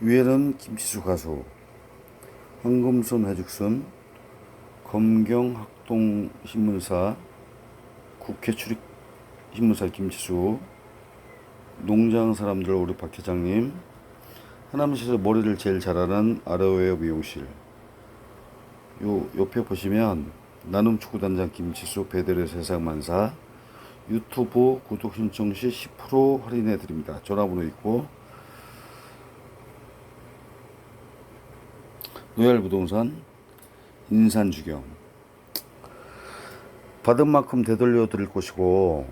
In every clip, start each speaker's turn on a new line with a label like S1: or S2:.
S1: 유해는 김치수 가수 황금손 해죽순 검경 학동 신문사 국회 출입 신문사 김치수 농장 사람들 우리 박 회장님 하남시에서 머리를 제일 잘하는 아르웨어 미용실 요 옆에 보시면 나눔 축구단장 김치수 베델의 세상 만사 유튜브 구독 신청 시 10% 할인해 드립니다. 전화번호 있고 노열부동산 인산주경 받은 만큼 되돌려 드릴 것이고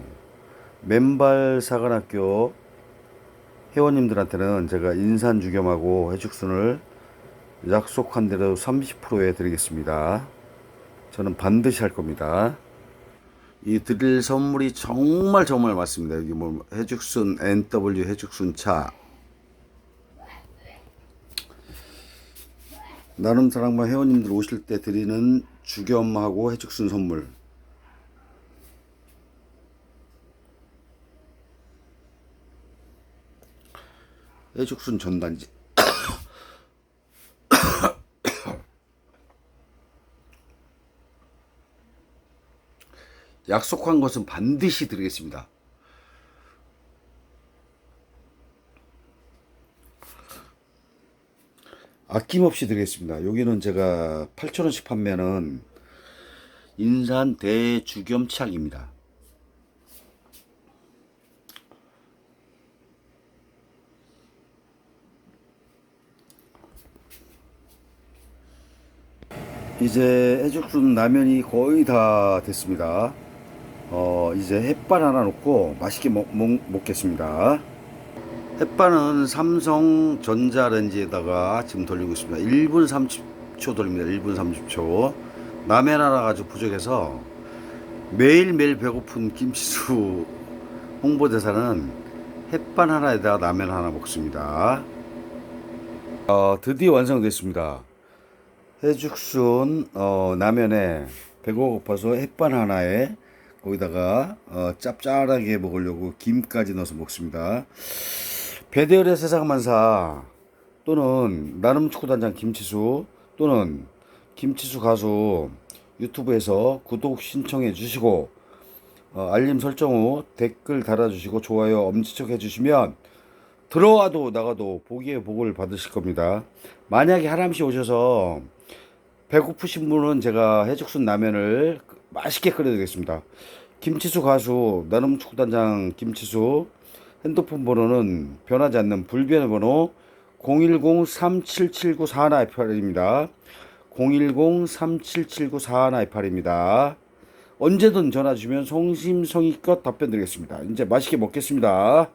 S1: 맨발 사관학교 회원님들한테는 제가 인산주겸하고 해축순을 약속한 대로 30%에 드리겠습니다. 저는 반드시 할 겁니다. 이 드릴 선물이 정말 정말 많습니다. 여기 뭐 해죽순 NW 해죽순 차 나눔 사랑방 회원님들 오실 때 드리는 주겸하고 해죽순 선물 해죽순 전단지 약속한 것은 반드시 드리겠습니다. 아낌없이 드리겠습니다. 여기는 제가 8,000원씩 판매하는 인산 대주겸 치약입니다. 이제 해죽순 라면이 거의 다 됐습니다. 어, 이제 햇반 하나 넣고 맛있게 먹, 먹, 먹겠습니다. 햇반은 삼성 전자레인지에다가 지금 돌리고 있습니다. 1분 30초 돌립니다. 1분 30초. 라면 하나 가지고 부족해서 매일매일 배고픈 김치수 홍보대사는 햇반 하나에다가 라면 하나 먹습니다. 어, 드디어 완성됐습니다. 해죽순 어, 라면에 배가 고파서 햇반 하나에 거기다가 어, 짭짤하게 먹으려고 김까지 넣어서 먹습니다. 배대열의 세상만사 또는 나눔 축구단장 김치수 또는 김치수 가수 유튜브에서 구독 신청해 주시고 어, 알림 설정 후 댓글 달아주시고 좋아요 엄지척 해주시면 들어와도 나가도 보기에 복을 받으실 겁니다. 만약에 하람씨 오셔서 배고프신 분은 제가 해죽순 라면을 맛있게 끓여드리겠습니다. 김치수 가수 나눔 축구단장 김치수 핸드폰 번호는 변하지 않는 불변의 번호 010-3779-4128입니다. 010-3779-4128입니다. 언제든 전화 주시면 성심성의껏 답변 드리겠습니다. 이제 맛있게 먹겠습니다.